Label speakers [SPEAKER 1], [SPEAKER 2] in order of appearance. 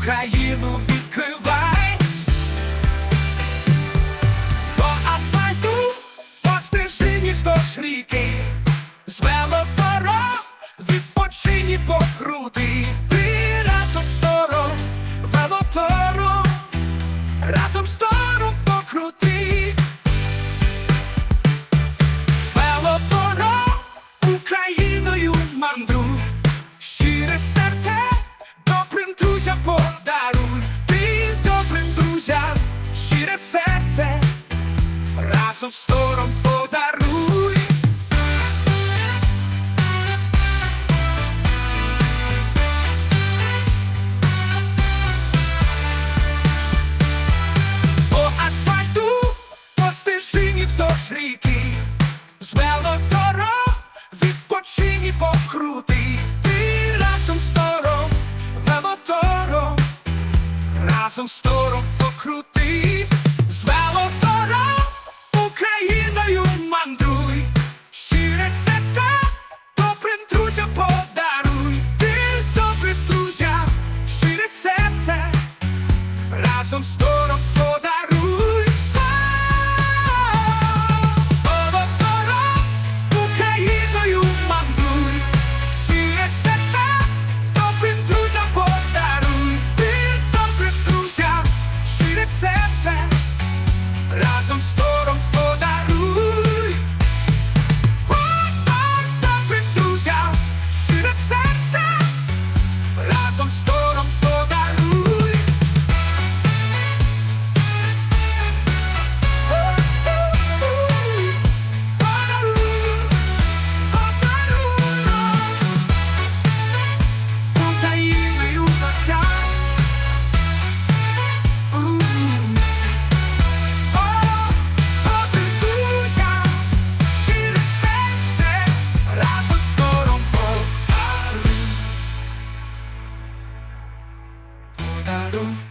[SPEAKER 1] Україну відкривай. По асфальту, по стежині вздовж ріки, з велодорог відпочині покрути. Разом з тором подаруй. По асфальту, по стежині вздовж ріки, з велодорог відпочині покрути. Ти разом з тором, велотором, разом з тором покрути, some store up for the Boom.